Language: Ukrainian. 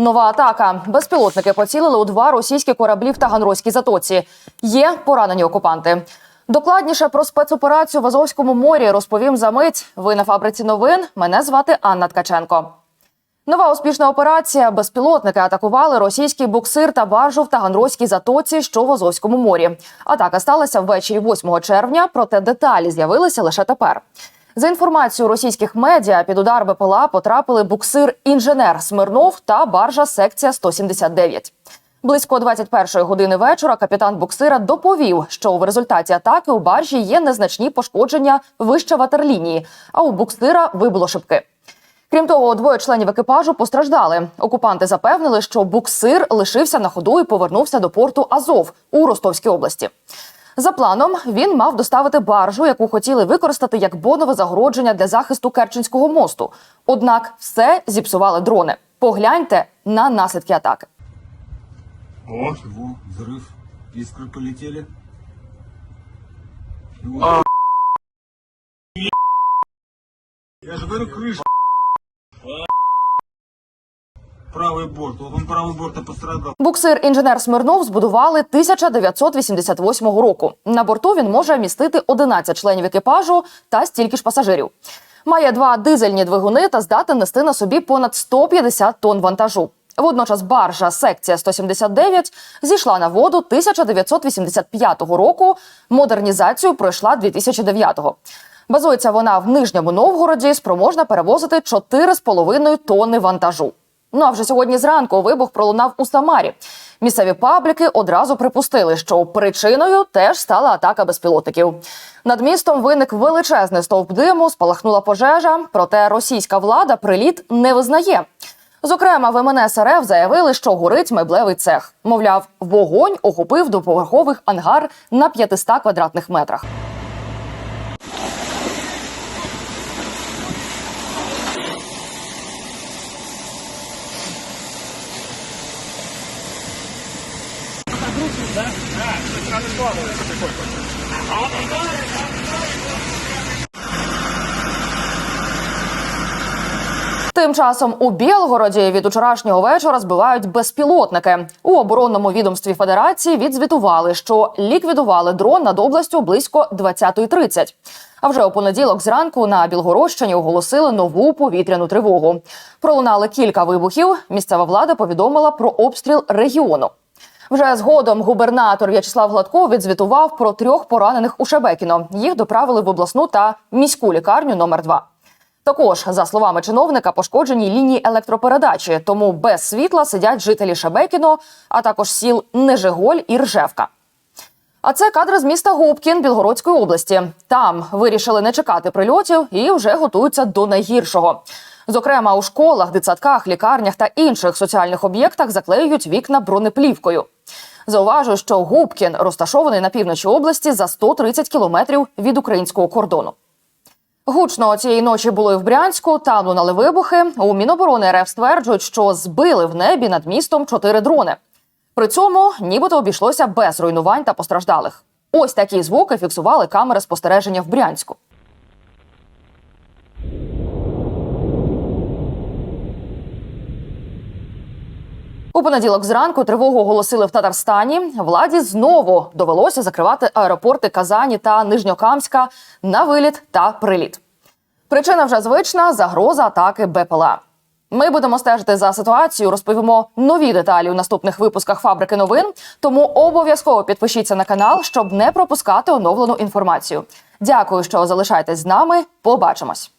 Нова атака. Безпілотники поцілили у два російські кораблі в Таганрозькій затоці. Є поранені окупанти. Докладніше про спецоперацію в Азовському морі розповім за мить. Ви на фабриці новин. Мене звати Анна Ткаченко. Нова успішна операція. Безпілотники атакували російський буксир та баржу в Таганрозькій затоці, що в Азовському морі. Атака сталася ввечері 8 червня, проте деталі з'явилися лише тепер. За інформацією російських медіа, під удар БПЛА потрапили буксир інженер Смирнов та баржа секція 179. Близько 21-ї години вечора капітан буксира доповів, що в результаті атаки у баржі є незначні пошкодження вище ватерлінії, а у буксира вибило шибки. Крім того, двоє членів екіпажу постраждали. Окупанти запевнили, що буксир лишився на ходу і повернувся до порту Азов у Ростовській області. За планом він мав доставити баржу, яку хотіли використати як бонове загородження для захисту Керченського мосту. Однак все зіпсували дрони. Погляньте на наслідки атаки. О, Чего? Взрыв. Искры полетели. А. Я же говорю, крыша. Правый борт. Вот он правый борт и пострадал. Буксир інженер Смирнов збудували 1988 року. На борту він може містити 11 членів екіпажу та стільки ж пасажирів. Має два дизельні двигуни та здатен нести на собі понад 150 тонн вантажу. Водночас баржа секція 179 зійшла на воду 1985 року. Модернізацію пройшла 2009-го. Базується вона в Нижньому Новгороді, спроможна перевозити 4,5 тонни вантажу. Ну а вже сьогодні зранку вибух пролунав у Самарі. Місцеві пабліки одразу припустили, що причиною теж стала атака безпілотників. Над містом виник величезний стовп диму, спалахнула пожежа. Проте російська влада приліт не визнає. Зокрема, в МНС РФ заявили, що горить меблевий цех. Мовляв, вогонь охопив доповерхових ангар на 500 квадратних метрах. Тим часом у Білгороді від учорашнього вечора збивають безпілотники. У оборонному відомстві Федерації відзвітували, що ліквідували дрон над областю близько 20.30. А вже у понеділок зранку на Білгородщині оголосили нову повітряну тривогу. Пролунали кілька вибухів. Місцева влада повідомила про обстріл регіону. Вже згодом губернатор В'ячеслав Гладков відзвітував про трьох поранених у Шебекіно. Їх доправили в обласну та міську лікарню номер 2 Також, за словами чиновника, пошкоджені лінії електропередачі, тому без світла сидять жителі Шебекіно, а також сіл Нежиголь і Ржевка. А це кадри з міста Губкін Білгородської області. Там вирішили не чекати прильотів і вже готуються до найгіршого. Зокрема, у школах, дитсадках, лікарнях та інших соціальних об'єктах заклеюють вікна бронеплівкою. Зауважу, що Губкін розташований на півночі області за 130 кілометрів від українського кордону. Гучно цієї ночі було і в Брянську. Там лунали вибухи. У Міноборони РФ стверджують, що збили в небі над містом чотири дрони. При цьому нібито обійшлося без руйнувань та постраждалих. Ось такі звуки фіксували камери спостереження в Брянську. У понеділок зранку тривогу оголосили в Татарстані. Владі знову довелося закривати аеропорти Казані та Нижньокамська на виліт та приліт. Причина вже звична загроза атаки БПЛА. Ми будемо стежити за ситуацією, розповімо нові деталі у наступних випусках фабрики новин. Тому обов'язково підпишіться на канал, щоб не пропускати оновлену інформацію. Дякую, що залишаєтесь з нами. Побачимось.